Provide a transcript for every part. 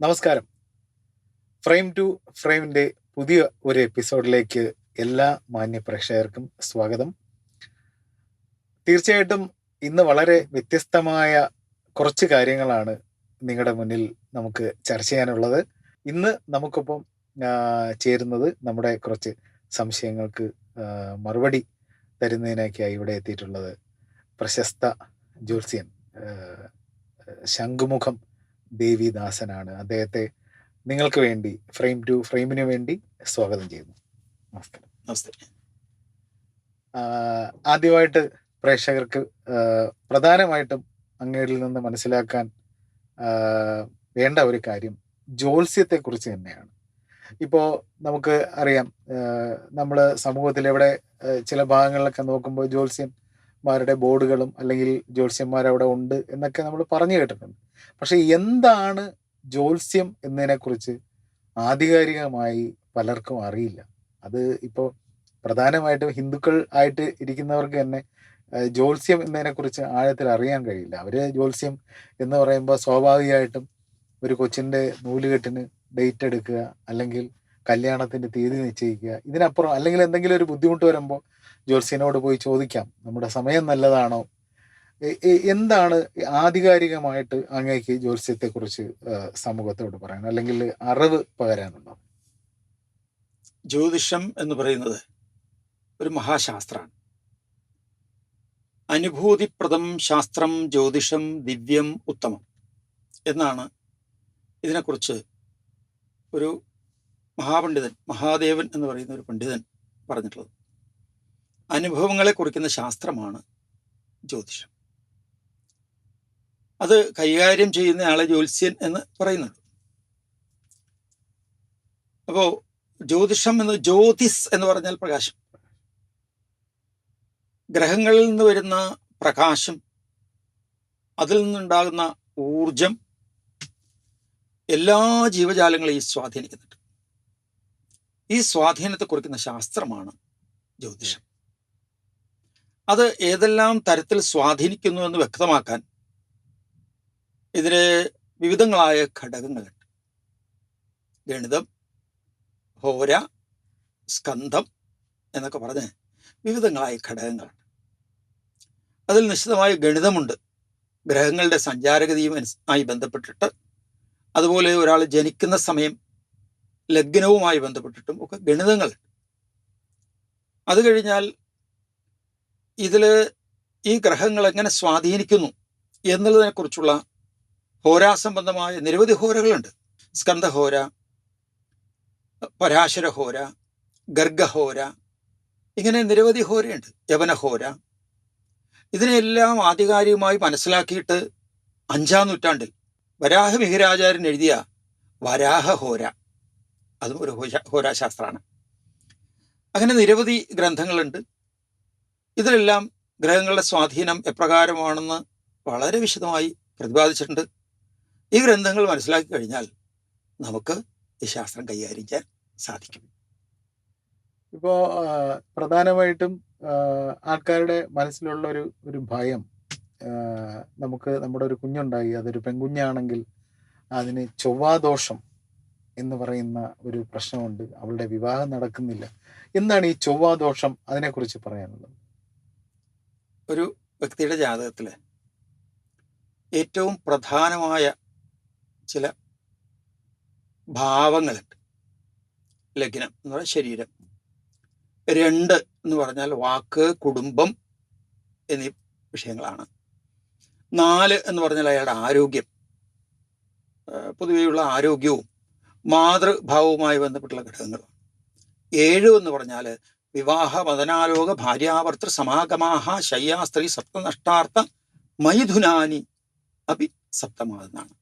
നമസ്കാരം. Frame to ഫ്രെയിമിന്റെ പുതിയ ഒരു എപ്പിസോഡിലേക്ക് എല്ലാ മാന്യ പ്രേക്ഷകർക്കും സ്വാഗതം. തീർച്ചയായിട്ടും ഇന്ന് വളരെ വ്യത്യസ്തമായ കുറച്ച് കാര്യങ്ങളാണ് നിങ്ങളുടെ മുന്നിൽ നമുക്ക് ചർച്ച ചെയ്യാനുള്ളത്. ഇന്ന് നമുക്കൊപ്പം ചേരുന്നത് നമ്മുടെ കുറച്ച് സംശയങ്ങൾക്ക് മറുപടി തരുന്നതിനൊക്കെയായി ഇവിടെ എത്തിയിട്ടുള്ളത് പ്രശസ്ത ജ്യോത്സ്യൻ ശംഖുമുഖം ദേവിദാസനാണ്. അദ്ദേഹത്തെ നിങ്ങൾക്ക് വേണ്ടി ഫ്രെയിം ടു ഫ്രെയിമിന് വേണ്ടി സ്വാഗതം ചെയ്യുന്നു. നമസ്കാരം നമസ്തേ. ആദ്യമായിട്ട് പ്രേക്ഷകർക്ക് പ്രധാനമായിട്ടും അങ്ങേരിൽ നിന്ന് മനസ്സിലാക്കാൻ വേണ്ട ഒരു കാര്യം ജ്യോത്സ്യത്തെ കുറിച്ച് തന്നെയാണ്. ഇപ്പോൾ നമുക്ക് അറിയാം നമ്മൾ സമൂഹത്തിൽ എവിടെ ചില ഭാഗങ്ങളിലൊക്കെ നോക്കുമ്പോൾ ജ്യോത്സ്യന്മാരുടെ ബോർഡുകളും അല്ലെങ്കിൽ ജ്യോത്സ്യന്മാർ അവിടെ ഉണ്ട് എന്നൊക്കെ നമ്മൾ പറഞ്ഞു കേട്ടിട്ടുണ്ട്. പക്ഷെ എന്താണ് ജ്യോത്സ്യം എന്നതിനെ കുറിച്ച് ആധികാരികമായി പലർക്കും അറിയില്ല. അത് ഇപ്പോൾ പ്രധാനമായിട്ടും ഹിന്ദുക്കൾ ആയിട്ട് ഇരിക്കുന്നവർക്ക് തന്നെ ജ്യോത്സ്യം എന്നതിനെ കുറിച്ച് ആഴത്തിൽ അറിയാൻ കഴിയില്ല. അവർ ജ്യോത്സ്യം എന്ന് പറയുമ്പോൾ സ്വാഭാവികമായിട്ടും ഒരു കൊച്ചിന്റെ നൂലുകെട്ടിന് ഡേറ്റ് എടുക്കുക അല്ലെങ്കിൽ കല്യാണത്തിന്റെ തീയതി നിശ്ചയിക്കുക ഇതിനപ്പുറം അല്ലെങ്കിൽ എന്തെങ്കിലും ഒരു ബുദ്ധിമുട്ട് വരുമ്പോൾ ജ്യോത്സ്യനോട് പോയി ചോദിക്കാം നമ്മുടെ സമയം നല്ലതാണോ? എന്താണ് ആധികാരികമായിട്ട് അങ്ങേക്ക് ജ്യോത്സ്യത്തെക്കുറിച്ച് സമൂഹത്തോട് പറയാൻ അല്ലെങ്കിൽ അറിവ് പകരാനുണ്ടോ? ജ്യോതിഷം എന്ന് പറയുന്നത് ഒരു മഹാശാസ്ത്രമാണ് അനുഭൂതിപ്രദം ശാസ്ത്രം ജ്യോതിഷം ദിവ്യം ഉത്തമം എന്നാണ് ഇതിനെക്കുറിച്ച് ഒരു മഹാപണ്ഡിതൻ മഹാദേവൻ എന്ന് പറയുന്ന ഒരു പണ്ഡിതൻ പറഞ്ഞിട്ടുള്ളത്. അനുഭവങ്ങളെ കുറിക്കുന്ന ശാസ്ത്രമാണ് ജ്യോതിഷം. അത് കൈകാര്യം ചെയ്യുന്ന ആളെ ജ്യോത്സ്യൻ എന്ന് പറയുന്നുണ്ട്. അപ്പോ ജ്യോതിഷം എന്ന് ജ്യോതിസ് എന്ന് പറഞ്ഞാൽ പ്രകാശം. ഗ്രഹങ്ങളിൽ നിന്ന് വരുന്ന പ്രകാശം അതിൽ നിന്നുണ്ടാകുന്ന ഊർജം എല്ലാ ജീവജാലങ്ങളെയും സ്വാധീനിക്കുന്നുണ്ട്. ഈ സ്വാധീനത്തെ കുറിക്കുന്ന ശാസ്ത്രമാണ് ജ്യോതിഷം. അത് ഏതെല്ലാം തരത്തിൽ സ്വാധീനിക്കുന്നു എന്ന് വ്യക്തമാക്കാൻ ഇതിന് വിവിധങ്ങളായ ഘടകങ്ങളുണ്ട്. ഗണിതം ഹോര സ്കന്ധം എന്നൊക്കെ പറഞ്ഞ് വിവിധങ്ങളായ ഘടകങ്ങളുണ്ട്. അതിൽ നിശ്ചിതമായ ഗണിതമുണ്ട്. ഗ്രഹങ്ങളുടെ സഞ്ചാരഗതിയും ആയി ബന്ധപ്പെട്ടിട്ട്. അതുപോലെ ഒരാൾ ജനിക്കുന്ന സമയം ലഗ്നവുമായി ബന്ധപ്പെട്ടിട്ടും ഒക്കെ ഗണിതങ്ങൾ അത് കഴിഞ്ഞാൽ ഇതിൽ ഈ ഗ്രഹങ്ങൾ എങ്ങനെ സ്വാധീനിക്കുന്നു എന്നുള്ളതിനെ കുറിച്ചുള്ള ഹോരാസംബന്ധമായ നിരവധി ഹോരകളുണ്ട്. സ്കന്ധഹോര പരാശരഹോര ഗർഗഹോര ഇങ്ങനെ നിരവധി ഹോരയുണ്ട്. യവനഹോര. ഇതിനെല്ലാം ആധികാരികമായി മനസ്സിലാക്കിയിട്ട് അഞ്ചാം നൂറ്റാണ്ടിൽ വരാഹ മിഹിരാചാര്യൻ എഴുതിയ വരാഹഹോര. അതും ഒരു ഹോരാശാസ്ത്രമാണ് അങ്ങനെ നിരവധി ഗ്രന്ഥങ്ങളുണ്ട്. ഇതിലെല്ലാം ഗ്രഹങ്ങളുടെ സ്വാധീനം എപ്രകാരമാണെന്ന് വളരെ വിശദമായി പ്രതിപാദിച്ചിട്ടുണ്ട്. ഈ ഗ്രന്ഥങ്ങൾ മനസ്സിലാക്കി കഴിഞ്ഞാൽ നമുക്ക് ഈ ശാസ്ത്രം കൈകാര്യം ചെയ്യാൻ സാധിക്കും. ഇപ്പോൾ പ്രധാനമായിട്ടും ആൾക്കാരുടെ മനസ്സിലുള്ള ഒരു ഒരു ഭയം നമുക്ക് നമ്മുടെ ഒരു കുഞ്ഞുണ്ടായി അതൊരു പെൺകുഞ്ഞാണെങ്കിൽ അതിന് ചൊവ്വാദോഷം എന്ന് പറയുന്ന ഒരു പ്രശ്നമുണ്ട്. അവളുടെ വിവാഹം നടക്കുന്നില്ല. എന്താണ് ഈ ചൊവ്വാദോഷം അതിനെക്കുറിച്ച് പറയാനുള്ളത്? ഒരു വ്യക്തിയുടെ ജാതകത്തിൽ ഏറ്റവും പ്രധാനമായ ചില ഭാവങ്ങളുണ്ട്. ലഗ്നം എന്ന് പറഞ്ഞാൽ ശരീരം. രണ്ട് എന്ന് പറഞ്ഞാൽ വാക്ക് കുടുംബം എന്നീ വിഷയങ്ങളാണ്. നാല് എന്ന് പറഞ്ഞാൽ അയാളുടെ ആരോഗ്യം. പൊതുവെയുള്ള ആരോഗ്യവും മാതൃഭാവവുമായി ബന്ധപ്പെട്ടുള്ള ഘടകങ്ങളും ഏഴ് എന്ന് പറഞ്ഞാൽ വിവാഹ മദനാലോക ഭാര്യാവർത്തൃ സമാഗമാഹ ശയ്യാ സ്ത്രീ സപ്തനഷ്ടാർത്ഥ മൈഥുനാനി അഭി സപ്തമാതെന്നാണ്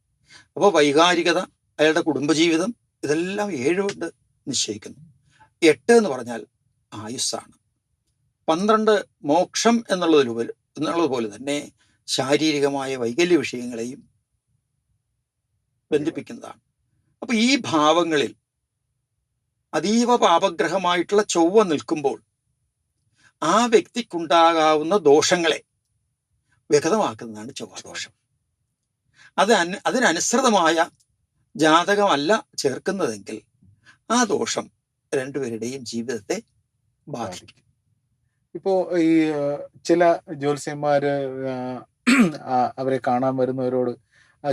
അപ്പോൾ വൈകാരികത അയാളുടെ കുടുംബജീവിതം ഇതെല്ലാം ഏഴുകൊണ്ട് നിശ്ചയിക്കുന്നു. എട്ട് എന്ന് പറഞ്ഞാൽ ആയുസ്സാണ്. പന്ത്രണ്ട് മോക്ഷം എന്നുള്ളതിലുപരി എന്നുള്ളതുപോലെ തന്നെ ശാരീരികമായ വൈകല്യ വിഷയങ്ങളെയും ബന്ധിപ്പിക്കുന്നതാണ്. അപ്പൊ ഈ ഭാവങ്ങളിൽ അതീവ പാപഗ്രഹമായിട്ടുള്ള ചൊവ്വ നിൽക്കുമ്പോൾ ആ വ്യക്തിക്കുണ്ടാകാവുന്ന ദോഷങ്ങളെ വ്യക്തമാക്കുന്നതാണ് ചൊവ്വാദോഷം അത് അതിനനുസൃതമായ ജാതകമല്ല ചേർക്കുന്നതെങ്കിൽ ആ ദോഷം രണ്ടുപേരുടെയും ജീവിതത്തെ ബാധിക്കും. ഇപ്പോ ഈ ചില ജ്യോത്സ്യന്മാര് അവരെ കാണാൻ വരുന്നവരോട്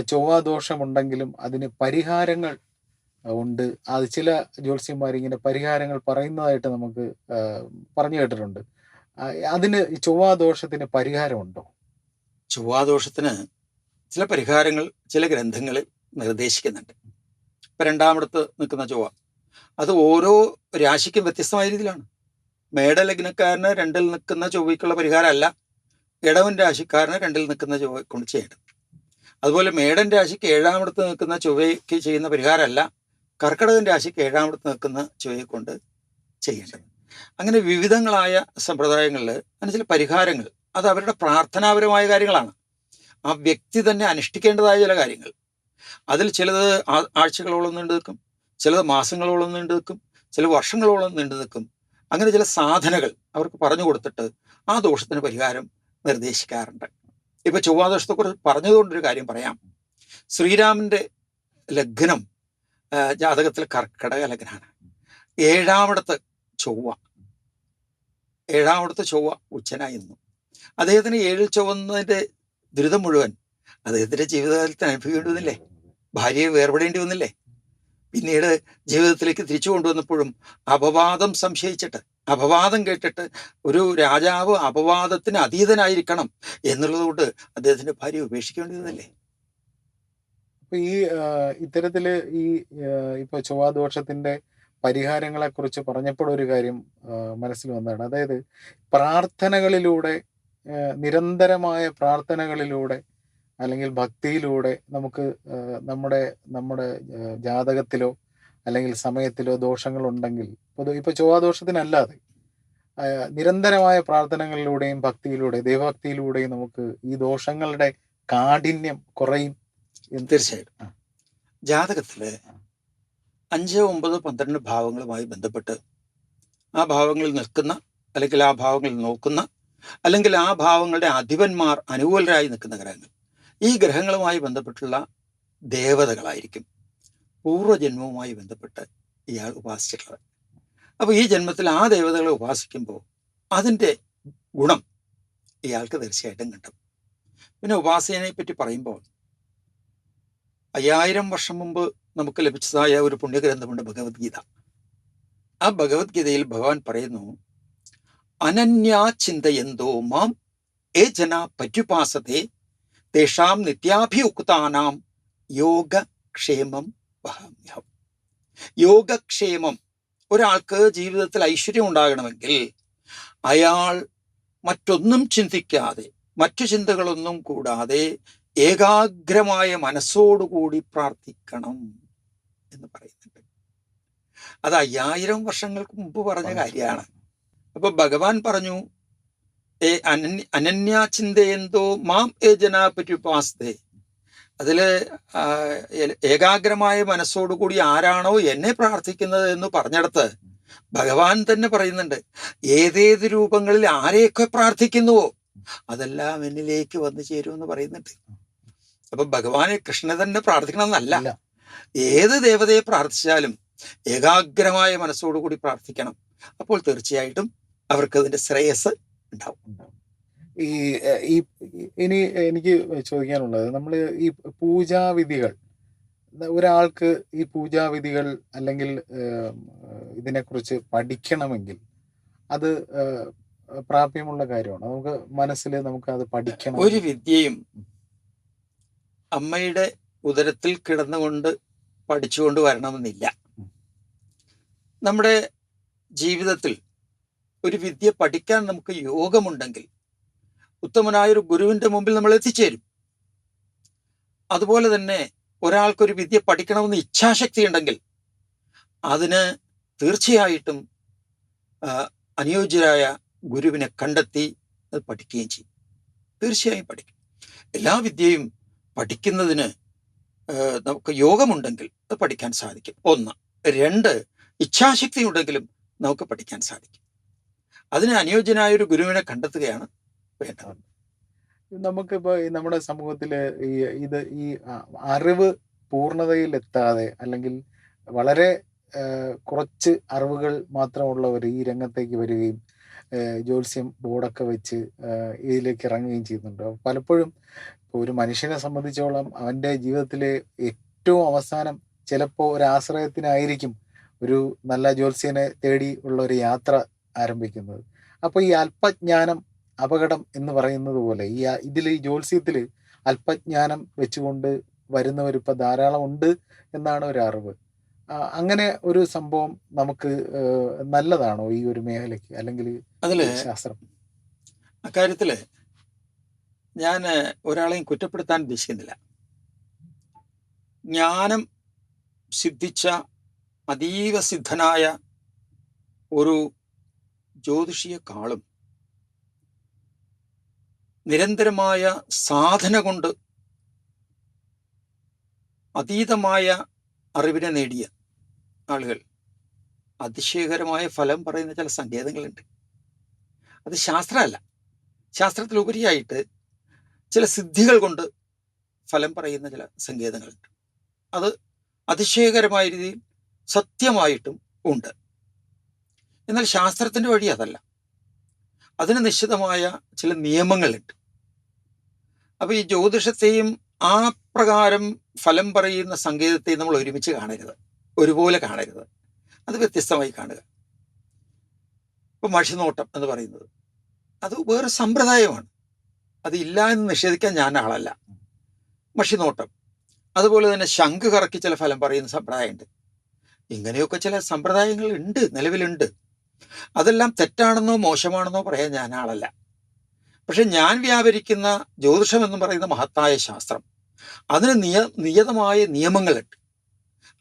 ചൊവ്വാദോഷമുണ്ടെങ്കിലും അതിന് പരിഹാരങ്ങൾ ഉണ്ട് അത് ചില ജ്യോത്സ്യന്മാർ ഇങ്ങനെ പരിഹാരങ്ങൾ പറയുന്നതായിട്ട് നമുക്ക് പറഞ്ഞു കേട്ടിട്ടുണ്ട്. അതിന് ചൊവ്വാദോഷത്തിന് പരിഹാരമുണ്ടോ? ചൊവ്വാദോഷത്തിന് ചില പരിഹാരങ്ങൾ ചില ഗ്രന്ഥങ്ങളിൽ നിർദ്ദേശിക്കുന്നുണ്ട്. ഇപ്പം രണ്ടാമിടത്ത് നിൽക്കുന്ന ചൊവ്വ. അത് ഓരോ രാശിക്കും വ്യത്യസ്തമായ രീതിയിലാണ്. മേടലഗ്നക്കാരന് രണ്ടിൽ നിൽക്കുന്ന ചൊവ്വയ്ക്കുള്ള പരിഹാരമല്ല ഇടവൻ രാശിക്കാരന് രണ്ടിൽ നിൽക്കുന്ന ചൊവ്വ കൊണ്ട് ചെയ്യേണ്ടത്. അതുപോലെ മേടൻ രാശിക്ക് ഏഴാമിടത്ത് നിൽക്കുന്ന ചൊവ്വയ്ക്ക് ചെയ്യുന്ന പരിഹാരമല്ല കർക്കിടകൻ രാശിക്ക് ഏഴാമിടത്ത് നിൽക്കുന്ന ചൊവ്വയെ കൊണ്ട് ചെയ്യേണ്ടത്. അങ്ങനെ വിവിധങ്ങളായ സമ്പ്രദായങ്ങളിൽ അതിന് ചില പരിഹാരങ്ങൾ അത് അവരുടെ പ്രാർത്ഥനാപരമായ കാര്യങ്ങളാണ്. ആ വ്യക്തി തന്നെ അനുഷ്ഠിക്കേണ്ടതായ ചില കാര്യങ്ങൾ. അതിൽ ചിലത് ആഴ്ചകളോളം നീണ്ടു നിൽക്കും ചിലത് മാസങ്ങളോളം നീണ്ടു നിൽക്കും ചില വർഷങ്ങളോളം നീണ്ടു നിൽക്കും. അങ്ങനെ ചില സാധനകൾ അവർക്ക് പറഞ്ഞു കൊടുത്തിട്ട് ആ ദോഷത്തിന് പരിഹാരം നിർദ്ദേശിക്കാറുണ്ട്. ഇപ്പൊ ചൊവ്വാദോഷത്തെക്കുറിച്ച് പറഞ്ഞതുകൊണ്ടൊരു കാര്യം പറയാം. ശ്രീരാമന്റെ ലഗ്നം ജാതകത്തിൽ കർക്കിടക ലഗ്നാണ്. ഏഴാമിടത്ത് ചൊവ്വ. ഏഴാമിടത്ത് ചൊവ്വ ഉച്ചനായി നിന്നു. അദ്ദേഹത്തിന് ഏഴിൽ ചൊവ്വുന്നതിന്റെ ദുരിതം മുഴുവൻ അദ്ദേഹത്തിന്റെ ജീവിതകാലത്തിന് അനുഭവിക്കേണ്ടി വന്നില്ലേ? ഭാര്യയെ വേർപെടേണ്ടി വന്നില്ലേ? പിന്നീട് ജീവിതത്തിലേക്ക് തിരിച്ചു കൊണ്ടുവന്നപ്പോഴും അപവാദം സംശയിച്ചിട്ട് അപവാദം കേട്ടിട്ട് ഒരു രാജാവ് അപവാദത്തിന് അതീതനായിരിക്കണം എന്നുള്ളത് കൊണ്ട് അദ്ദേഹത്തിന്റെ ഭാര്യ ഉപേക്ഷിക്കേണ്ടി വന്നില്ലേ? അപ്പൊ ഈ ഇത്തരത്തിൽ ഈ ഇപ്പൊ ചൊവ്വാദോഷത്തിന്റെ പരിഹാരങ്ങളെ കുറിച്ച് പറഞ്ഞപ്പോൾ ഒരു കാര്യം മനസ്സിൽ വന്നതാണ്. അതായത് പ്രാർത്ഥനകളിലൂടെ നിരന്തരമായ പ്രാർത്ഥനകളിലൂടെ അല്ലെങ്കിൽ ഭക്തിയിലൂടെ നമുക്ക് നമ്മുടെ നമ്മുടെ ജാതകത്തിലോ അല്ലെങ്കിൽ സമയത്തിലോ ദോഷങ്ങൾ ഉണ്ടെങ്കിൽ പൊതു ഇപ്പൊ ചൊവ്വാദോഷത്തിനല്ലാതെ നിരന്തരമായ പ്രാർത്ഥനകളിലൂടെയും ഭക്തിയിലൂടെ ദൈവഭക്തിയിലൂടെയും നമുക്ക് ഈ ദോഷങ്ങളുടെ കാഠിന്യം കുറയും. തീർച്ചയായിട്ടും. ജാതകത്തിലെ അഞ്ച് ഒമ്പത് പന്ത്രണ്ട് ഭാവങ്ങളുമായി ബന്ധപ്പെട്ട് ആ ഭാവങ്ങളിൽ നിൽക്കുന്ന അല്ലെങ്കിൽ ആ ഭാവങ്ങളിൽ നോക്കുന്ന അല്ലെങ്കിൽ ആ ഭാവങ്ങളുടെ അധിപന്മാർ അനുകൂലരായി നിൽക്കുന്ന ഗ്രഹങ്ങൾ. ഈ ഗ്രഹങ്ങളുമായി ബന്ധപ്പെട്ടുള്ള ദേവതകളായിരിക്കും പൂർവജന്മവുമായി ബന്ധപ്പെട്ട് ഇയാൾ ഉപാസിച്ചിട്ടുള്ളത്. അപ്പോൾ ഈ ജന്മത്തിൽ ആ ദേവതകളെ ഉപാസിക്കുമ്പോൾ അതിന്റെ ഗുണം ഇയാൾക്ക് തീർച്ചയായിട്ടും കിട്ടും. പിന്നെ ഉപാസനയെ പറ്റി പറയുമ്പോൾ അയ്യായിരം വർഷം മുമ്പ് നമുക്ക് ലഭിച്ചതായ ഒരു പുണ്യഗ്രന്ഥമുണ്ട് ഭഗവത്ഗീത. ആ ഭഗവത്ഗീതയിൽ ഭഗവാൻ പറയുന്നു അനന്യാ ചിന്തയന്തോ മാം ഏ ജന പര്യുപാസത്തെ തേഷാം നിത്യാഭിയുക്താനാം യോഗക്ഷേമം വഹാമ്യഹം. യോഗക്ഷേമം ഒരാൾക്ക് ജീവിതത്തിൽ ഐശ്വര്യം ഉണ്ടാകണമെങ്കിൽ അയാൾ മറ്റൊന്നും ചിന്തിക്കാതെ മറ്റു ചിന്തകളൊന്നും കൂടാതെ ഏകാഗ്രമായ മനസ്സോടുകൂടി പ്രാർത്ഥിക്കണം എന്ന് പറയുന്നുണ്ട്. അത് അയ്യായിരം വർഷങ്ങൾക്ക് മുമ്പ് പറഞ്ഞ കാര്യമാണ്. അപ്പൊ ഭഗവാൻ പറഞ്ഞു ഏ അനന്യ അനന്യാ ചിന്തയെന്തോ മാം ഏ ജനാപര്യുപാസ്തേ അതിൽ ഏകാഗ്രമായ മനസ്സോടുകൂടി ആരാണോ എന്നെ പ്രാർത്ഥിക്കുന്നത് എന്ന് പറഞ്ഞിടത്ത് ഭഗവാൻ തന്നെ പറയുന്നുണ്ട് ഏതേത് രൂപങ്ങളിൽ ആരെയൊക്കെ പ്രാർത്ഥിക്കുന്നുവോ അതെല്ലാം എന്നിലേക്ക് വന്നു ചേരുമെന്ന് പറയുന്നുണ്ട്. അപ്പൊ ഭഗവാനെ കൃഷ്ണനെ തന്നെ പ്രാർത്ഥിക്കണം എന്നല്ല ഏത് ദേവതയെ പ്രാർത്ഥിച്ചാലും ഏകാഗ്രമായ മനസ്സോടുകൂടി പ്രാർത്ഥിക്കണം. അപ്പോൾ തീർച്ചയായിട്ടും അവർക്ക് അതിന്റെ ശ്രേയസ് ഉണ്ടാവും. ഈ ഈ ഇനി എനിക്ക് ചോദിക്കാനുള്ളത് നമ്മൾ ഈ പൂജാവിധികൾ ഒരാൾക്ക് ഈ പൂജാവിധികൾ അല്ലെങ്കിൽ ഇതിനെക്കുറിച്ച് പഠിക്കണമെങ്കിൽ അത് പ്രാപ്യമുള്ള കാര്യമാണ്? നമുക്ക് മനസ്സിൽ നമുക്ക് അത് പഠിക്കണം. ഒരു വിദ്യയും അമ്മയുടെ ഉദരത്തിൽ കിടന്നുകൊണ്ട് പഠിച്ചുകൊണ്ട് വരണമെന്നില്ല. നമ്മുടെ ജീവിതത്തിൽ ഒരു വിദ്യ പഠിക്കാൻ നമുക്ക് യോഗമുണ്ടെങ്കിൽ ഉത്തമനായൊരു ഗുരുവിന്റെ മുമ്പിൽ നമ്മൾ എത്തിച്ചേരും. അതുപോലെ തന്നെ ഒരാൾക്കൊരു വിദ്യ പഠിക്കണമെന്ന് ഇച്ഛാശക്തി ഉണ്ടെങ്കിൽ അതിന് തീർച്ചയായിട്ടും അനുയോജ്യരായ ഗുരുവിനെ കണ്ടെത്തി അത് പഠിക്കുകയും ചെയ്യും. തീർച്ചയായും പഠിക്കും. എല്ലാ വിദ്യയും പഠിക്കുന്നതിന് നമുക്ക് യോഗമുണ്ടെങ്കിൽ അത് പഠിക്കാൻ സാധിക്കും. ഒന്ന്. രണ്ട് ഇച്ഛാശക്തി ഉണ്ടെങ്കിലും നമുക്ക് പഠിക്കാൻ സാധിക്കും. അതിന് അനുയോജ്യനായ ഒരു ഗുരുവിനെ കണ്ടെത്തുകയാണ് വേണ്ടത്. നമുക്കിപ്പോൾ നമ്മുടെ സമൂഹത്തിൽ ഈ ഇത് ഈ അറിവ് അറിവ് പൂർണതയിലെത്താതെ അല്ലെങ്കിൽ വളരെ കുറച്ച് അറിവുകൾ മാത്രമുള്ളവർ ഈ രംഗത്തേക്ക് വരികയും ജ്യോത്സ്യം ബോർഡൊക്കെ വെച്ച് ഇതിലേക്ക് ഇറങ്ങുകയും ചെയ്യുന്നുണ്ട്. പലപ്പോഴും ഒരു മനുഷ്യനെ സംബന്ധിച്ചോളം അവന്റെ ജീവിതത്തിലെ ഏറ്റവും അവസാനം ചിലപ്പോൾ ഒരു ആശ്രയത്തിനായിരിക്കും ഒരു നല്ല ജ്യോത്സ്യനെ തേടി ഉള്ള ഒരു യാത്ര ആരംഭിക്കുന്നത്. അപ്പോൾ ഈ അല്പജ്ഞാനം അപകടം എന്ന് പറയുന്നത് പോലെ ഈ ഇതിൽ ഈ ജ്യോത്സ്യത്തിൽ അല്പജ്ഞാനം വെച്ചുകൊണ്ട് വരുന്നവരിപ്പോൾ ധാരാളം ഉണ്ട് എന്നാണ് ഒരു അറിവ്. അങ്ങനെ ഒരു സംഭവം നമുക്ക് നല്ലതാണോ ഈ ഒരു മേഖലയ്ക്ക്? അല്ലെങ്കിൽ അതിൽ ശാസ്ത്രം? അക്കാര്യത്തിൽ ഞാൻ ഒരാളെയും കുറ്റപ്പെടുത്താൻ ഉദ്ദേശിക്കുന്നില്ല. ജ്ഞാനം സിദ്ധിച്ച അതീവ സിദ്ധനായ ഒരു ജ്യോതിഷിയെക്കാളും നിരന്തരമായ സാധന കൊണ്ട് അതീതമായ അറിവിനെ നേടിയ ആളുകൾ. അതിശയകരമായ ഫലം പറയുന്ന ചില സങ്കേതങ്ങളുണ്ട്. അത് ശാസ്ത്രമല്ല. ശാസ്ത്രത്തിലുപരിയായിട്ട് ചില സിദ്ധികൾ കൊണ്ട് ഫലം പറയുന്ന ചില സങ്കേതങ്ങളുണ്ട്. അത് അതിശയകരമായ രീതിയിൽ സത്യമായിട്ടും ഉണ്ട്. എന്നാൽ ശാസ്ത്രത്തിന്റെ വഴി അതല്ല. അതിന് നിശ്ചിതമായ ചില നിയമങ്ങളുണ്ട്. അപ്പോൾ ഈ ജ്യോതിഷത്തെയും ആ പ്രകാരം ഫലം പറയുന്ന സങ്കേതത്തെയും നമ്മൾ ഒരുമിച്ച് കാണരുത്. ഒരുപോലെ കാണരുത്. അത് വ്യത്യസ്തമായി കാണുക. ഇപ്പം മഷിനോട്ടം എന്ന് പറയുന്നത് അത് വേറെ സമ്പ്രദായമാണ്. അത് ഇല്ല എന്ന് നിഷേധിക്കാൻ ഞാൻ ആളല്ല മഷിനോട്ടം. അതുപോലെ തന്നെ ശംഖ് കറക്കി ചില ഫലം പറയുന്ന സമ്പ്രദായമുണ്ട്. ഇങ്ങനെയൊക്കെ ചില സമ്പ്രദായങ്ങൾ ഉണ്ട് നിലവിലുണ്ട്. അതെല്ലാം തെറ്റാണെന്നോ മോശമാണെന്നോ പറയാൻ ഞാൻ ആളല്ല പക്ഷെ ഞാൻ വ്യാപരിക്കുന്ന ജ്യോതിഷം എന്ന് പറയുന്ന മഹത്തായ ശാസ്ത്രം അതിന് നിയ നിയതമായ നിയമങ്ങളുണ്ട്.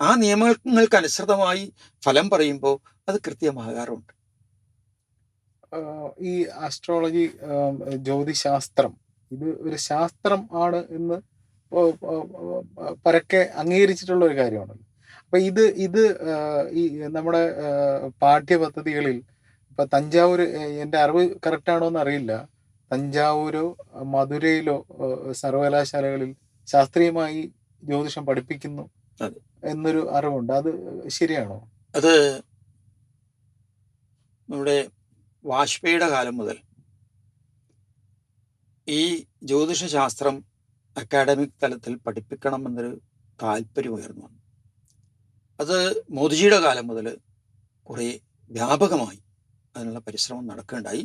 ആ നിയമങ്ങൾക്കനുസൃതമായി ഫലം പറയുമ്പോൾ അത് കൃത്യമാകാറുണ്ട്. ഈ ആസ്ട്രോളജി ജ്യോതിശാസ്ത്രം ഇത് ഒരു ശാസ്ത്രം ആണ് എന്ന് പരക്കെ അംഗീകരിച്ചിട്ടുള്ള ഒരു കാര്യമാണല്ലോ അപ്പൊ ഇത് ഇത് ഈ നമ്മുടെ പാഠ്യപദ്ധതികളിൽ ഇപ്പൊ തഞ്ചാവൂർ എന്റെ അറിവ് കറക്റ്റ് ആണോ എന്ന് അറിയില്ല. തഞ്ചാവൂരോ മധുരയിലോ സർവകലാശാലകളിൽ ശാസ്ത്രീയമായി ജ്യോതിഷം പഠിപ്പിക്കുന്നു എന്നൊരു അറിവുണ്ട്. അത് ശരിയാണോ? അത് നമ്മുടെ വാജ്പേയിയുടെ കാലം മുതൽ ഈ ജ്യോതിഷശാസ്ത്രം അക്കാഡമിക് തലത്തിൽ പഠിപ്പിക്കണം എന്നൊരു താല്പര്യം ഉയർന്നു വന്നു. അത് മോദിജിയുടെ കാലം മുതൽ കുറേ വ്യാപകമായി അതിനുള്ള പരിശ്രമം നടക്കുകയുണ്ടായി.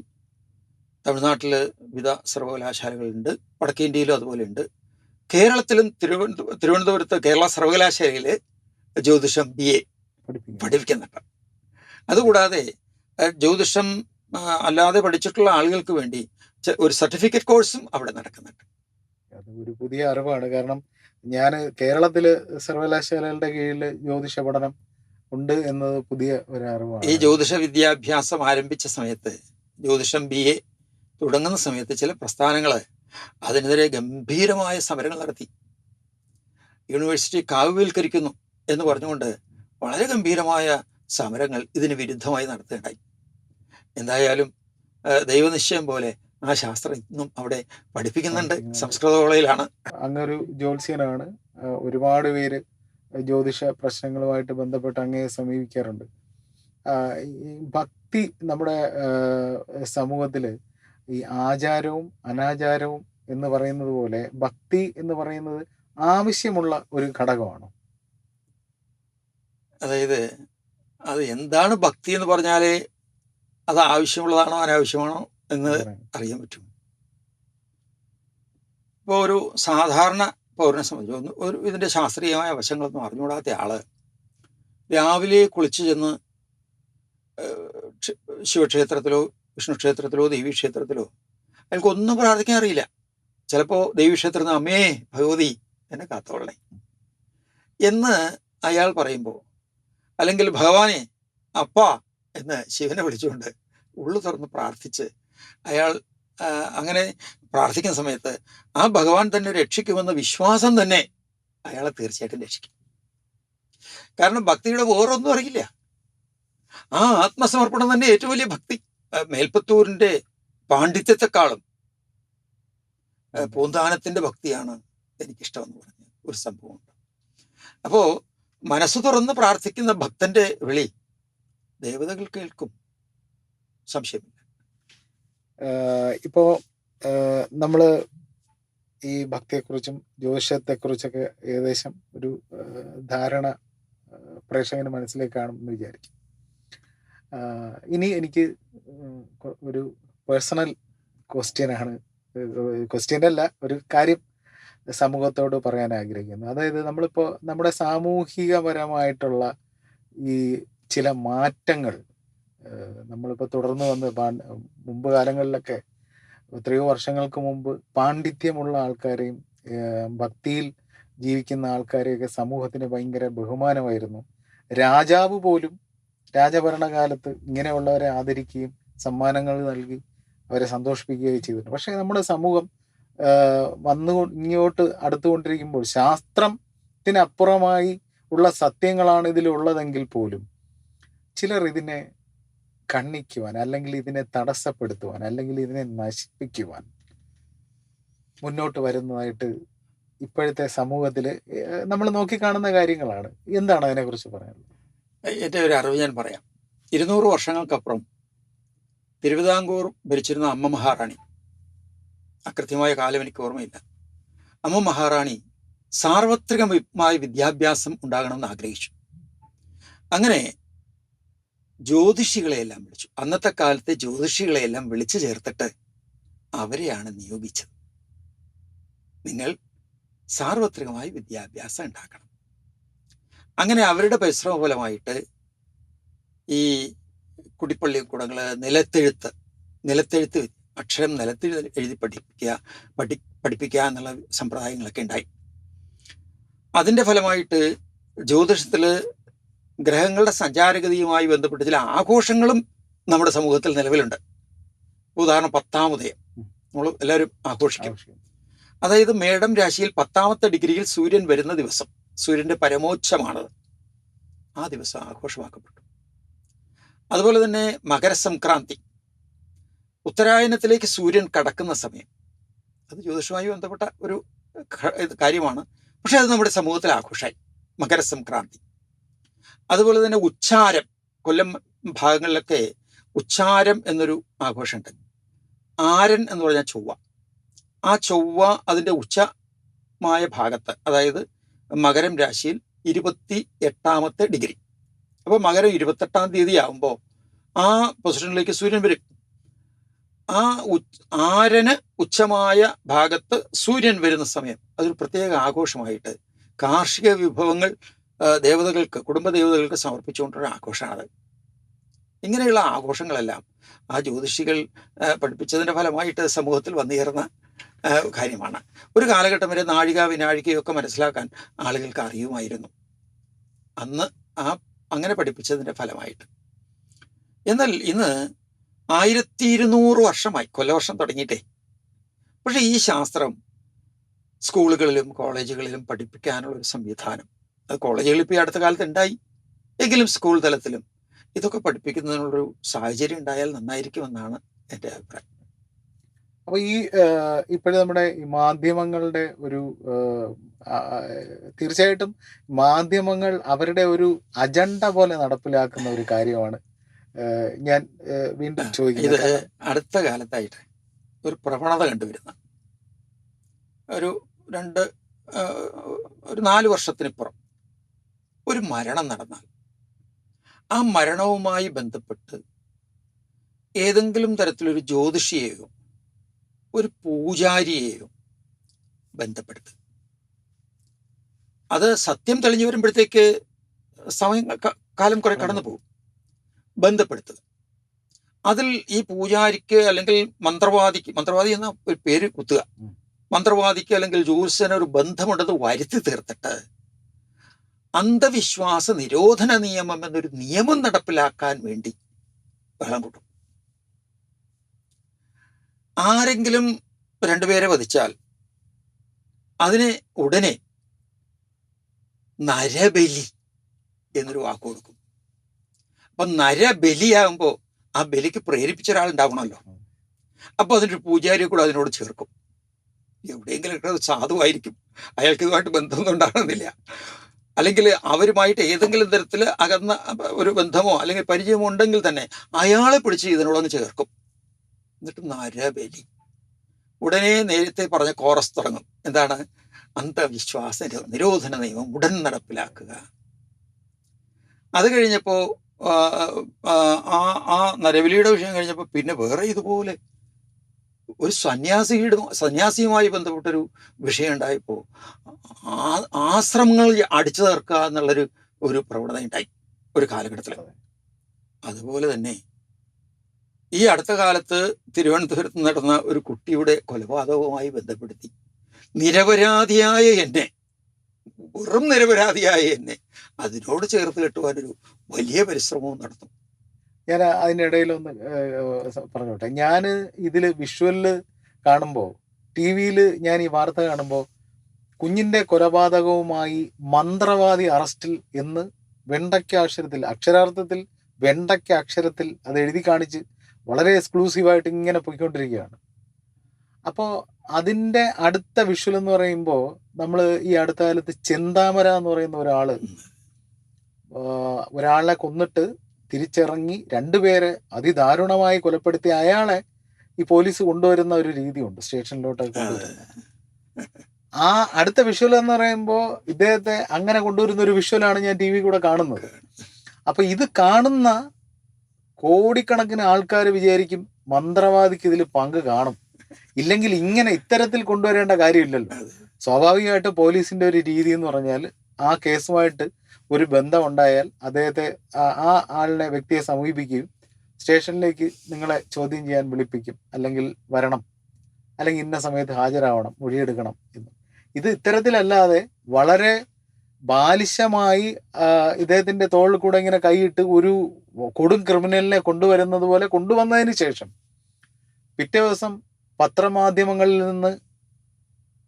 തമിഴ്നാട്ടിൽ വിവിധ സർവകലാശാലകളുണ്ട് വടക്കേ ഇന്ത്യയിലും അതുപോലെ ഉണ്ട് കേരളത്തിലും തിരുവനന്തപുരം തിരുവനന്തപുരത്ത് കേരള സർവകലാശാലയിൽ ജ്യോതിഷം ബി എ പഠിപ്പിക്കുന്നുണ്ട്. അതുകൂടാതെ ജ്യോതിഷം അല്ലാതെ പഠിച്ചിട്ടുള്ള ആളുകൾക്ക് വേണ്ടി ഒരു സർട്ടിഫിക്കറ്റ് കോഴ്സും അവിടെ നടക്കുന്നുണ്ട്. അത് ഒരു പുതിയ അറിവാണ്. കാരണം ഞാൻ കേരളത്തിൽ സർവകലാശാലകളുടെ കീഴിൽ ജ്യോതിഷ പഠനം ഉണ്ട് എന്നത് പുതിയ ഒരു അറിവാണ്. ഈ ജ്യോതിഷ വിദ്യാഭ്യാസം ആരംഭിച്ച സമയത്ത് ജ്യോതിഷം ബി എ തുടങ്ങുന്ന സമയത്ത് ചില പ്രസ്ഥാനങ്ങൾ അതിനെതിരെ ഗംഭീരമായ സമരങ്ങൾ നടത്തി. യൂണിവേഴ്സിറ്റി കാവ്യവൽക്കരിക്കുന്നു എന്ന് പറഞ്ഞുകൊണ്ട് വളരെ ഗംഭീരമായ സമരങ്ങൾ ഇതിന് വിരുദ്ധമായി നടത്തുകയുണ്ടായി. എന്തായാലും ദൈവനിശ്ചയം പോലെ ആ ശാസ്ത്രം ഇന്നും അവിടെ പഠിപ്പിക്കുന്നുണ്ട്. സംസ്കൃത കോളേജിലാണ്. അങ്ങൊരു ജ്യോത്സ്യനാണ്. ഒരുപാട് പേര് ജ്യോതിഷ പ്രശ്നങ്ങളുമായിട്ട് ബന്ധപ്പെട്ട് അങ്ങേ സമീപിക്കാറുണ്ട്. ഭക്തി നമ്മുടെ സമൂഹത്തിൽ ഈ ആചാരവും അനാചാരവും എന്ന് പറയുന്നത് പോലെ ഭക്തി എന്ന് പറയുന്നത് ആവശ്യമുള്ള ഒരു ഘടകമാണ്. അതായത് അത് എന്താണ് ഭക്തി എന്ന് പറഞ്ഞാലേ അത് ആവശ്യമുള്ളതാണോ അനാവശ്യമാണോ എന്ന് അറിയാൻ പറ്റും. ഇപ്പോൾ ഒരു സാധാരണ പൗരനെ സംബന്ധിച്ച് ഒന്ന് ഒരു ഇതിന്റെ ശാസ്ത്രീയമായ വശങ്ങളൊന്നും അറിഞ്ഞുകൂടാത്ത ആൾ രാവിലെ കുളിച്ചു ചെന്ന് ശിവക്ഷേത്രത്തിലോ വിഷ്ണുക്ഷേത്രത്തിലോ ദേവീക്ഷേത്രത്തിലോ ഒന്നും പ്രാർത്ഥിക്കാൻ അറിയില്ല. ചിലപ്പോൾ ദേവീക്ഷേത്രത്തിൽ നിന്ന് അമ്മേ ഭഗവതി എന്നെ കാത്തോളണേ. എന്ന് അയാൾ പറയുമ്പോൾ അല്ലെങ്കിൽ ഭഗവാനെ അപ്പാ എന്ന് ശിവനെ വിളിച്ചുകൊണ്ട് ഉള്ളു തുറന്ന് പ്രാർത്ഥിച്ച് അയാൾ അങ്ങനെ പ്രാർത്ഥിക്കുന്ന സമയത്ത് ആ ഭഗവാൻ തന്നെ രക്ഷിക്കുമെന്ന വിശ്വാസം തന്നെ അയാളെ തീർച്ചയായിട്ടും രക്ഷിക്കും. കാരണം ഭക്തിയുടെ വേറൊന്നും അറിയില്ല. ആ ആത്മസമർപ്പണം തന്നെ ഏറ്റവും വലിയ ഭക്തി. മേൽപ്പത്തൂരിന്റെ മേൽപ്പത്തൂരിന്റെ പാണ്ഡിത്യത്തെക്കാളും പൂന്താനത്തിന്റെ പൂന്താനത്തിന്റെ ഭക്തിയാണ് എനിക്കിഷ്ടമെന്ന് പറഞ്ഞ ഒരു സംഭവമുണ്ട്. അപ്പോൾ മനസ്സ് തുറന്ന് പ്രാർത്ഥിക്കുന്ന ഭക്തന്റെ വിളി ദേവതകൾ കേൾക്കും. സംശയമില്ല. ഇപ്പോ നമ്മൾ ഈ ഭക്തിയെക്കുറിച്ചും ജ്യോതിഷത്തെക്കുറിച്ചൊക്കെ ഏകദേശം ഒരു ധാരണ പ്രേക്ഷകന് മനസ്സിലേക്ക് കാണുമെന്ന് വിചാരിക്കും. ഇനി എനിക്ക് ഒരു പേഴ്സണൽ ക്വസ്റ്റ്യനാണ് ക്വസ്റ്റ്യൻ അല്ല ഒരു കാര്യം സമൂഹത്തോട് പറയാൻ ആഗ്രഹിക്കുന്നു. അതായത് നമ്മളിപ്പോൾ നമ്മുടെ സാമൂഹികപരമായിട്ടുള്ള ഈ ചില മാറ്റങ്ങൾ നമ്മളിപ്പോൾ തുടർന്ന് വന്ന് മുമ്പ് കാലങ്ങളിലൊക്കെ എത്രയോ വർഷങ്ങൾക്ക് മുമ്പ് പാണ്ഡിത്യമുള്ള ആൾക്കാരെയും ഭക്തിയിൽ ജീവിക്കുന്ന ആൾക്കാരെയൊക്കെ സമൂഹത്തിന് ഭയങ്കര ബഹുമാനമായിരുന്നു. രാജാവ് പോലും രാജഭരണകാലത്ത് ഇങ്ങനെയുള്ളവരെ ആദരിക്കുകയും സമ്മാനങ്ങൾ നൽകി അവരെ സന്തോഷിപ്പിക്കുകയും ചെയ്തിട്ടുണ്ട് പക്ഷേ നമ്മുടെ സമൂഹം വന്നു ഇങ്ങോട്ട് അടുത്തുകൊണ്ടിരിക്കുമ്പോൾ ശാസ്ത്രത്തിനപ്പുറമായി ഉള്ള സത്യങ്ങളാണ് ഇതിലുള്ളതെങ്കിൽ പോലും ചിലർ ഇതിനെ കണ്ണിക്കുവാൻ അല്ലെങ്കിൽ ഇതിനെ തടസ്സപ്പെടുത്തുവാൻ അല്ലെങ്കിൽ ഇതിനെ നശിപ്പിക്കുവാൻ മുന്നോട്ട് വരുന്നതായിട്ട് ഇപ്പോഴത്തെ സമൂഹത്തിൽ നമ്മൾ നോക്കിക്കാണുന്ന കാര്യങ്ങളാണ്. എന്താണ് അതിനെക്കുറിച്ച് പറയാനുള്ളത്? എന്റെ ഒരു അറിവ് ഞാൻ പറയാം. ഇരുന്നൂറ് വർഷങ്ങൾക്കപ്പുറം തിരുവിതാംകൂർ ഭരിച്ചിരുന്ന അമ്മ മഹാറാണി. അകൃത്യമായ കാലം എനിക്ക് ഓർമ്മയില്ല. അമ്മ മഹാറാണി സാർവത്രികമായ വിദ്യാഭ്യാസം ഉണ്ടാകണമെന്ന് ആഗ്രഹിച്ചു. അങ്ങനെ ജ്യോതിഷികളെയെല്ലാം വിളിച്ചു. അന്നത്തെ കാലത്തെ ജ്യോതിഷികളെയെല്ലാം വിളിച്ചു ചേർത്തിട്ട് അവരെയാണ് നിയോഗിച്ചത്. നിങ്ങൾ സാർവത്രികമായി വിദ്യാഭ്യാസം ഉണ്ടാക്കണം. അങ്ങനെ അവരുടെ പരിശ്രമ ഫലമായിട്ട് ഈ കുടിപ്പള്ളി കുടങ്ങൾ നിലത്തെഴുത്ത് നിലത്തെഴുത്ത് അക്ഷരം നിലത്തെഴുത്ത് എഴുതി പഠിപ്പിക്കുക പഠി പഠിപ്പിക്കുക എന്നുള്ള സമ്പ്രദായങ്ങളൊക്കെ ഉണ്ടായി. അതിന്റെ ഫലമായിട്ട് ജ്യോതിഷത്തിൽ ഗ്രഹങ്ങളുടെ സഞ്ചാരഗതിയുമായി ബന്ധപ്പെട്ട് ചില ആഘോഷങ്ങളും നമ്മുടെ സമൂഹത്തിൽ നിലവിലുണ്ട്. ഉദാഹരണം പത്താം ഉദയം. നമ്മൾ എല്ലാവരും ആഘോഷിക്കും. അതായത് മേടം രാശിയിൽ പത്താമത്തെ ഡിഗ്രിയിൽ സൂര്യൻ വരുന്ന ദിവസം. സൂര്യന്റെ പരമോച്ഛമാണത് ആ ദിവസം ആഘോഷമാക്കപ്പെട്ടു. അതുപോലെ തന്നെ മകരസംക്രാന്തി. ഉത്തരായനത്തിലേക്ക് സൂര്യൻ കടക്കുന്ന സമയം. അത് ജ്യോതിഷമായി ബന്ധപ്പെട്ട ഒരു കാര്യമാണ്. പക്ഷേ അത് നമ്മുടെ സമൂഹത്തിൽ ആഘോഷമായി. മകരസംക്രാന്തി. അതുപോലെ തന്നെ ഉച്ചാരം കൊല്ലം ഭാഗങ്ങളിലൊക്കെ ഉച്ചാരം എന്നൊരു ആഘോഷമുണ്ട്. ആരൻ എന്ന് പറഞ്ഞാൽ ചൊവ്വ. ആ ചൊവ്വ അതിന്റെ ഉച്ചമായ ഭാഗത്ത് അതായത് മകരം രാശിയിൽ ഇരുപത്തി എട്ടാമത്തെ ഡിഗ്രി. അപ്പോൾ മകരം ഇരുപത്തെട്ടാം തീയതി ആകുമ്പോൾ ആ പൊസിഷനിലേക്ക് സൂര്യൻ വരും. ആ ആരന് ഉച്ചമായ ഭാഗത്ത് സൂര്യൻ വരുന്ന സമയം അതൊരു പ്രത്യേക ആഘോഷമായിട്ട് കാർഷിക വിഭവങ്ങൾ ദേവതകൾക്ക് കുടുംബ ദേവതകൾക്ക് സമർപ്പിച്ചുകൊണ്ടൊരു ആഘോഷമാണത്. ഇങ്ങനെയുള്ള ആഘോഷങ്ങളെല്ലാം ആ ജ്യോതിഷികൾ പഠിപ്പിച്ചതിന്റെ ഫലമായിട്ട് സമൂഹത്തിൽ വന്നുചേർന്ന കാര്യമാണ്. ഒരു കാലഘട്ടം വരെ നാഴിക വിനാഴികയൊക്കെ മനസ്സിലാക്കാൻ ആളുകൾക്ക് അറിയുമായിരുന്നു. അന്ന് ആ അങ്ങനെ പഠിപ്പിച്ചതിന്റെ ഫലമായിട്ട്. എന്നാൽ ഇന്ന് ആയിരത്തി ഇരുന്നൂറ് വർഷമായി കൊല്ലവർഷം തുടങ്ങിയിട്ടേ. പക്ഷേ ഈ ശാസ്ത്രം സ്കൂളുകളിലും കോളേജുകളിലും പഠിപ്പിക്കാനുള്ള ഒരു സംവിധാനം അത് കോളേജുകളിൽ ഇപ്പോൾ ഈ അടുത്ത കാലത്ത് ഉണ്ടായി എങ്കിലും സ്കൂൾ തലത്തിലും ഇതൊക്കെ പഠിപ്പിക്കുന്നതിനുള്ളൊരു സാഹചര്യം ഉണ്ടായാൽ നന്നായിരിക്കുമെന്നാണ് എന്റെ അഭിപ്രായം. അപ്പോൾ ഈ ഇപ്പോഴും നമ്മുടെ മാധ്യമങ്ങളുടെ ഒരു തീർച്ചയായിട്ടും മാധ്യമങ്ങൾ അവരുടെ ഒരു അജണ്ട പോലെ നടപ്പിലാക്കുന്ന ഒരു കാര്യമാണ്. ഞാൻ വീണ്ടും ചോദിക്കുന്നത് അടുത്ത കാലത്തായിട്ട് ഒരു പ്രവണത കണ്ടുവരുന്ന ഒരു രണ്ട് ഒരു നാല് വർഷത്തിനിപ്പുറം ഒരു മരണം നടന്നാൽ. ആ മരണവുമായി ബന്ധപ്പെട്ട് ഏതെങ്കിലും തരത്തിലൊരു ജ്യോതിഷിയെയോ ഒരു പൂജാരിയെയോ ബന്ധപ്പെടുത്തുക അത് സത്യം തെളിഞ്ഞു വരുമ്പോഴത്തേക്ക് സമയം കാലം കുറെ കടന്നു പോകും. ബന്ധപ്പെടുത്തുക അതിൽ ഈ പൂജാരിക്ക് അല്ലെങ്കിൽ മന്ത്രവാദിക്ക് മന്ത്രവാദി എന്ന ഒരു പേര് കുത്തുക. മന്ത്രവാദിക്ക് അല്ലെങ്കിൽ ജ്യോത്സ്യന് ഒരു ബന്ധമുണ്ടെന്ന് വരുത്തി തീർത്തിട്ട് അന്ധവിശ്വാസ നിരോധന നിയമം എന്നൊരു നിയമം നടപ്പിലാക്കാൻ വേണ്ടി ബഹളം കൂട്ടും. ആരെങ്കിലും രണ്ടുപേരെ വധിച്ചാൽ അതിന് ഉടനെ നരബലി എന്നൊരു വാക്ക് കൊടുക്കും. അപ്പൊ നരബലിയാകുമ്പോ ആ ബലിക്ക് പ്രേരിപ്പിച്ച ഒരാളുണ്ടാവണമല്ലോ അപ്പൊ അതിനൊരു പൂജാരിയെ കൂടെ അതിനോട് ചേർക്കും. എവിടെയെങ്കിലും സാധുവായിരിക്കും. അയാൾക്ക് ഇതുമായിട്ട് ബന്ധമൊന്നും ഉണ്ടാകണമെന്നില്ല അല്ലെങ്കിൽ അവരുമായിട്ട് ഏതെങ്കിലും തരത്തിൽ അകന്ന ഒരു ബന്ധമോ അല്ലെങ്കിൽ പരിചയമോ ഉണ്ടെങ്കിൽ തന്നെ അയാളെ പിടിച്ച് ഇതിനോടൊന്ന് ചേർക്കും. എന്നിട്ട് നരബലി. ഉടനെ നേരത്തെ പറഞ്ഞ കോറസ് തുടങ്ങും. എന്താണ്? അന്ധവിശ്വാസ നിരോ- നിരോധന നിയമം ഉടൻ നടപ്പിലാക്കുക. അത് കഴിഞ്ഞപ്പോൾ ആ ആ നരബലിയുടെ വിഷയം കഴിഞ്ഞപ്പോൾ പിന്നെ വേറെ ഇതുപോലെ. ഒരു സന്യാസിയുടെ സന്യാസിയുമായി ബന്ധപ്പെട്ടൊരു വിഷയം ഉണ്ടായപ്പോൾ ആശ്രമങ്ങൾ അടിച്ചു തീർക്കുക എന്നുള്ളൊരു ഒരു പ്രവണത ഉണ്ടായി ഒരു കാലഘട്ടത്തിൽ. അതുപോലെ തന്നെ ഈ അടുത്ത കാലത്ത് തിരുവനന്തപുരത്ത് നടന്ന ഒരു കുട്ടിയുടെ കൊലപാതകവുമായി ബന്ധപ്പെടുത്തി. നിരപരാധിയായ എന്നെ വെറും നിരപരാധിയായ എന്നെ അതിനോട് ചേർത്ത് കെട്ടുവാനൊരു വലിയ പരിശ്രമവും നടത്തും. ഞാൻ അതിനിടയിലൊന്ന് പറഞ്ഞോട്ടെ. ഞാൻ ഇതിൽ വിഷ്വലിൽ കാണുമ്പോൾ ടി വിയിൽ ഞാൻ ഈ വാർത്ത കാണുമ്പോൾ കുഞ്ഞിന്റെ കൊലപാതകവുമായി മന്ത്രവാദി അറസ്റ്റിൽ എന്ന് വെണ്ടയ്ക്ക അക്ഷരത്തിൽ അക്ഷരാർത്ഥത്തിൽ വെണ്ടയ്ക്ക അക്ഷരത്തിൽ അത് എഴുതി കാണിച്ച് വളരെ എക്സ്ക്ലൂസീവായിട്ട് ഇങ്ങനെ പോയിക്കൊണ്ടിരിക്കുകയാണ്. അപ്പോൾ അതിന്റെ അടുത്ത വിഷ്വൽ എന്ന് പറയുമ്പോൾ നമ്മൾ ഈ അടുത്ത കാലത്ത് ചെന്താമര എന്ന് പറയുന്ന ഒരാൾ ഒരാളെ കൊന്നിട്ട് തിരിച്ചിറങ്ങി രണ്ടുപേരെ അതിദാരുണമായി കൊലപ്പെടുത്തി അയാളെ ഈ പോലീസ് കൊണ്ടുവരുന്ന ഒരു രീതിയുണ്ട് സ്റ്റേഷനിലോട്ടൊക്കെ കൊണ്ടുവരുന്നത് ആ അടുത്ത വിഷ്വൽ എന്ന് പറയുമ്പോൾ ഇദ്ദേഹത്തെ അങ്ങനെ കൊണ്ടുവരുന്ന ഒരു വിഷ്വലാണ് ഞാൻ ടി വി കൂടെ കാണുന്നത്. അപ്പൊ ഇത് കാണുന്ന കോടിക്കണക്കിന് ആൾക്കാർ വിചാരിക്കും മന്ത്രവാദിക്ക് ഇതിൽ പങ്ക് കാണും. ഇല്ലെങ്കിൽ ഇങ്ങനെ ഇത്തരത്തിൽ കൊണ്ടുവരേണ്ട കാര്യമില്ലല്ലോ. സ്വാഭാവികമായിട്ട് പോലീസിന്റെ ഒരു രീതി എന്ന് പറഞ്ഞാൽ ആ കേസുമായിട്ട് ഒരു ബന്ധം ഉണ്ടായാൽ അദ്ദേഹത്തെ ആ- ആളിനെ വ്യക്തിയെ സമീപിക്കുകയും സ്റ്റേഷനിലേക്ക് നിങ്ങളെ ചോദ്യം ചെയ്യാൻ വിളിപ്പിക്കും. അല്ലെങ്കിൽ വരണം. അല്ലെങ്കിൽ ഇന്ന സമയത്ത് ഹാജരാവണം മൊഴിയെടുക്കണം എന്ന്. ഇത് ഇത്തരത്തിലല്ലാതെ വളരെ ബാലിശമായി ഇദ്ദേഹത്തിന്റെ തോളിൽ കൂടെ ഇങ്ങനെ കൈയിട്ട് ഒരു കൊടും ക്രിമിനലിനെ കൊണ്ടുവരുന്നത് പോലെ കൊണ്ടുവന്നതിന് ശേഷം പിറ്റേ ദിവസം പത്രമാധ്യമങ്ങളിൽ നിന്ന്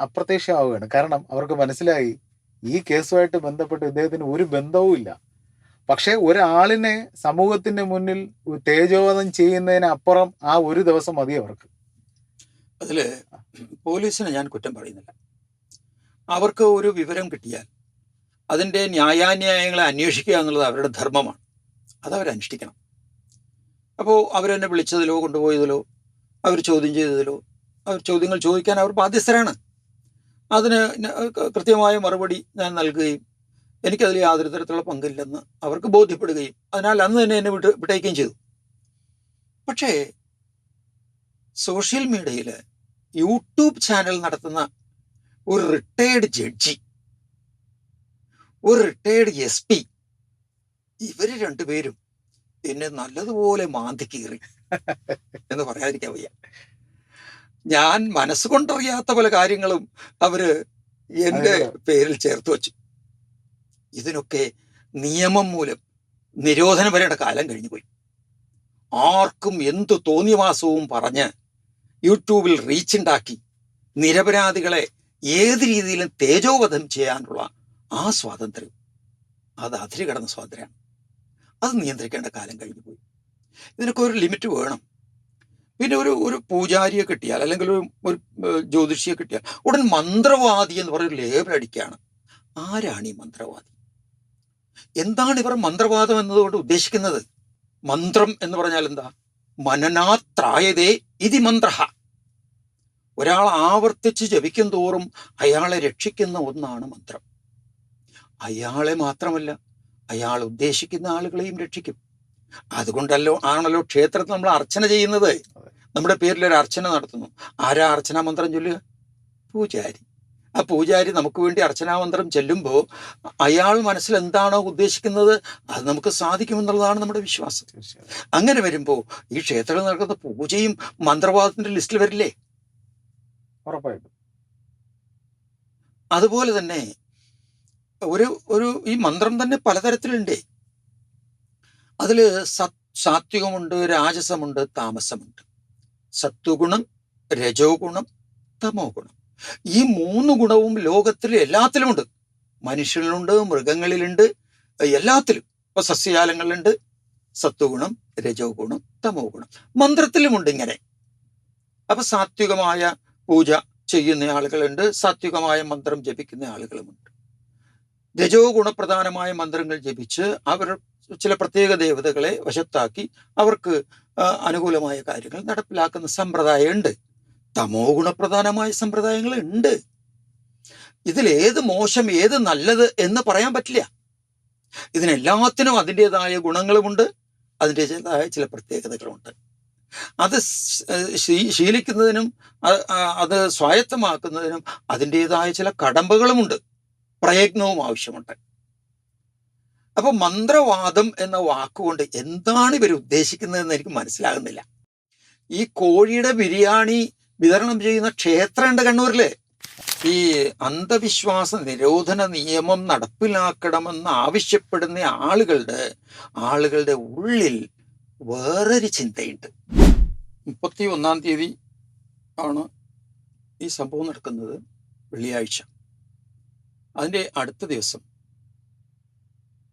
അപ്രത്യക്ഷമാവുകയാണ്. കാരണം അവർക്ക് മനസ്സിലായി ഈ കേസുമായിട്ട് ബന്ധപ്പെട്ട് ഇദ്ദേഹത്തിന് ഒരു ബന്ധവും ഇല്ല. പക്ഷെ ഒരാളിനെ സമൂഹത്തിന്റെ മുന്നിൽ തേജോവധം ചെയ്യുന്നതിന് അപ്പുറം ആ ഒരു ദിവസം മതി അവർക്ക്. അതിൽ പോലീസിനെ ഞാൻ കുറ്റം പറയുന്നില്ല. അവർക്ക് ഒരു വിവരം കിട്ടിയാൽ അതിന്റെ ന്യായാന്യായങ്ങളെ അന്വേഷിക്കുക എന്നുള്ളത് അവരുടെ ധർമ്മമാണ്. അതവരനുഷ്ഠിക്കണം അപ്പോൾ അവരെന്നെ വിളിച്ചതിലോ കൊണ്ടുപോയതിലോ അവർ ചോദ്യം ചെയ്തതിലോ അവർ ചോദ്യങ്ങൾ ചോദിക്കാൻ അവർ ബാധ്യസ്ഥരാണ്. അതിന് കൃത്യമായ മറുപടി ഞാൻ നൽകുകയും എനിക്കതിൽ യാതൊരു തരത്തിലുള്ള പങ്കില്ലെന്ന് അവർക്ക് ബോധ്യപ്പെടുകയും അതിനാൽ അന്ന് തന്നെ എന്നെ വിട്ട് വിട്ടയക്കുകയും ചെയ്തു. പക്ഷേ സോഷ്യൽ മീഡിയയിൽ യൂട്യൂബ് ചാനൽ നടത്തുന്ന ഒരു റിട്ടയേർഡ് ജഡ്ജി ഒരു റിട്ടയേർഡ് എസ് പി ഇവർ രണ്ടുപേരും എന്നെ നല്ലതുപോലെ മാന്തി കീറി. എന്ന് പറയാതിരിക്കാൻ വയ്യ. ഞാൻ മനസ്സുകൊണ്ടറിയാത്ത പല കാര്യങ്ങളും അവർ എന്റെ പേരിൽ ചേർത്ത് വച്ചു. ഇതിനൊക്കെ നിയമം മൂലം നിരോധനം വരേണ്ട കാലം കഴിഞ്ഞു പോയി. ആർക്കും എന്ത് തോന്നിയവാസവും പറഞ്ഞ് യൂട്യൂബിൽ റീച്ച് ഉണ്ടാക്കി നിരപരാധികളെ ഏത് രീതിയിലും തേജോവധം ചെയ്യാനുള്ള ആ സ്വാതന്ത്ര്യം. അത് അതിര് കടന്ന സ്വാതന്ത്ര്യമാണ്. അത് നിയന്ത്രിക്കേണ്ട കാലം കഴിഞ്ഞു പോയി. ഇതിനൊക്കെ ഒരു ലിമിറ്റ് വേണം. പിന്നെ ഒരു ഒരു പൂജാരിയെ കിട്ടിയാൽ അല്ലെങ്കിൽ ഒരു ഒരു ജ്യോതിഷിയെ കിട്ടിയാൽ ഉടൻ മന്ത്രവാദി എന്ന് പറയുന്ന ലേബൽ അടിക്കുകയാണ്. ആരാണ് ഈ മന്ത്രവാദി? എന്താണ് ഇവർ മന്ത്രവാദം എന്നതുകൊണ്ട് ഉദ്ദേശിക്കുന്നത്? മന്ത്രം എന്ന് പറഞ്ഞാൽ എന്താ? മനനാത്രായതേ ഇതി മന്ത്ര ഒരാൾ ആവർത്തിച്ച് ജപിക്കും തോറും അയാളെ രക്ഷിക്കുന്ന ഒന്നാണ് മന്ത്രം. അയാളെ മാത്രമല്ല അയാൾ ഉദ്ദേശിക്കുന്ന ആളുകളെയും രക്ഷിക്കും. അതുകൊണ്ടല്ലോ ആണല്ലോ ക്ഷേത്രത്തിൽ നമ്മൾ അർച്ചന ചെയ്യുന്നത്. നമ്മുടെ പേരിൽ ഒരു അർച്ചന നടത്തുന്നു. ആരാ അർച്ചനാ മന്ത്രം ചൊല്ലുക? പൂജാരി. ആ പൂജാരി നമുക്ക് വേണ്ടി അർച്ചനാ മന്ത്രം ചെല്ലുമ്പോൾ അയാൾ മനസ്സിൽ എന്താണോ ഉദ്ദേശിക്കുന്നത് അത് നമുക്ക് സാധിക്കുമെന്നുള്ളതാണ് നമ്മുടെ വിശ്വാസം. അങ്ങനെ വരുമ്പോൾ ഈ ക്ഷേത്രത്തിൽ നടക്കുന്ന പൂജയും മന്ത്രവാദത്തിന്റെ ലിസ്റ്റിൽ വരില്ലേ? ഉറപ്പായിട്ടും. അതുപോലെ തന്നെ ഒരു ഒരു ഈ മന്ത്രം തന്നെ പലതരത്തിലുണ്ട്. അതിൽ സത് സാത്വികമുണ്ട് രാജസമുണ്ട് താമസമുണ്ട്. സത്വഗുണം രജോ ഗുണം തമോ ഗുണം ഈ മൂന്ന് ഗുണവും ലോകത്തിൽ എല്ലാത്തിലുമുണ്ട്. മനുഷ്യരിലുണ്ട് മൃഗങ്ങളിലുണ്ട് എല്ലാത്തിലും. ഇപ്പൊ സസ്യജാലങ്ങളിലുണ്ട്. സത്വഗുണം രജോ ഗുണം തമോ ഗുണം മന്ത്രത്തിലുമുണ്ട് ഇങ്ങനെ. അപ്പൊ സാത്വികമായ പൂജ ചെയ്യുന്ന ആളുകളുണ്ട്. സാത്വികമായ മന്ത്രം ജപിക്കുന്ന ആളുകളുമുണ്ട്. രജോ ഗുണപ്രധാനമായ മന്ത്രങ്ങൾ ജപിച്ച് അവർ ചില പ്രത്യേക ദേവതകളെ വശത്താക്കി അവർക്ക് അനുകൂലമായ കാര്യങ്ങൾ നടപ്പിലാക്കുന്ന സമ്പ്രദായമുണ്ട്. തമോ ഗുണപ്രധാനമായ സമ്പ്രദായങ്ങൾ ഉണ്ട് ഇതിൽ മോശം ഏത് നല്ലത് എന്ന് പറയാൻ പറ്റില്ല. ഇതിനെല്ലാത്തിനും അതിന്റെതായ ഗുണങ്ങളുമുണ്ട്. അതിന്റെതായ ചില പ്രത്യേകതകളുമുണ്ട്. അത് ശീലിക്കുന്നതിനും അത് സ്വായത്തമാക്കുന്നതിനും അതിന്റെതായ ചില കടമ്പകളുമുണ്ട്. പ്രയത്നവും ആവശ്യമുണ്ട്. അപ്പൊ മന്ത്രവാദം എന്ന വാക്കുകൊണ്ട് എന്താണ് ഇവർ ഉദ്ദേശിക്കുന്നതെന്ന് എനിക്ക് മനസ്സിലാകുന്നില്ല. ഈ കോഴിയുടെ ബിരിയാണി വിതരണം ചെയ്യുന്ന ക്ഷേത്രമുണ്ട് കണ്ണൂരിൽ. ഈ അന്ധവിശ്വാസ നിരോധന നിയമം നടപ്പിലാക്കണമെന്ന് ആവശ്യപ്പെടുന്ന ആളുകളുടെ ആളുകളുടെ ഉള്ളിൽ വേറൊരു ചിന്തയുണ്ട്. മുപ്പത്തി ഒന്നാം തീയതി ആണ് ഈ സംഭവം നടക്കുന്നത് വെള്ളിയാഴ്ച. അതിന്റെ അടുത്ത ദിവസം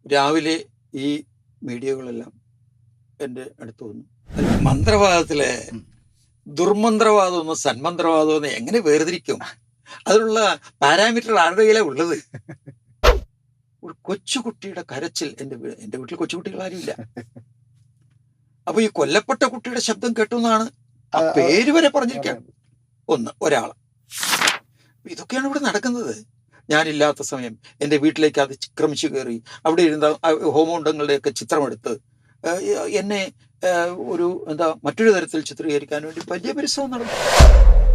രാവിലെ ഈ മീഡിയകളെല്ലാം എന്റെ അടുത്ത് വന്നു. മന്ത്രവാദത്തിലെ. ദുർമന്ത്രവാദമെന്ന് സന്മന്ത്രവാദമെന്ന് എങ്ങനെ വേർതിരിക്കും? അതിനുള്ള പാരാമീറ്റർ ആരുടെ കയ്യിലാണ് ഉള്ളത്? ഒരു കൊച്ചുകുട്ടിയുടെ കരച്ചിൽ എന്റെ എന്റെ വീട്ടിൽ കൊച്ചുകുട്ടികൾ ആരുമില്ല. അപ്പൊ ഈ കൊല്ലപ്പെട്ട കുട്ടിയുടെ ശബ്ദം കേട്ടു എന്നാണ് ആ, പേര് വരെ പറഞ്ഞിരിക്കാം. ഒന്ന് ഒരാൾ ഇതൊക്കെയാണ് ഇവിടെ നടക്കുന്നത്. ഞാനില്ലാത്ത സമയം എന്റെ വീട്ടിലേക്ക് അത് ക്രമിച്ചു കയറി. അവിടെ ഇരുന്ന ഹോമോണ്ടങ്ങളുടെയൊക്കെ ചിത്രമെടുത്ത് എന്നെ ഒരു എന്താ മറ്റൊരു തരത്തിൽ ചിത്രീകരിക്കാൻ വേണ്ടി വലിയ പരിശ്രമം നടന്നു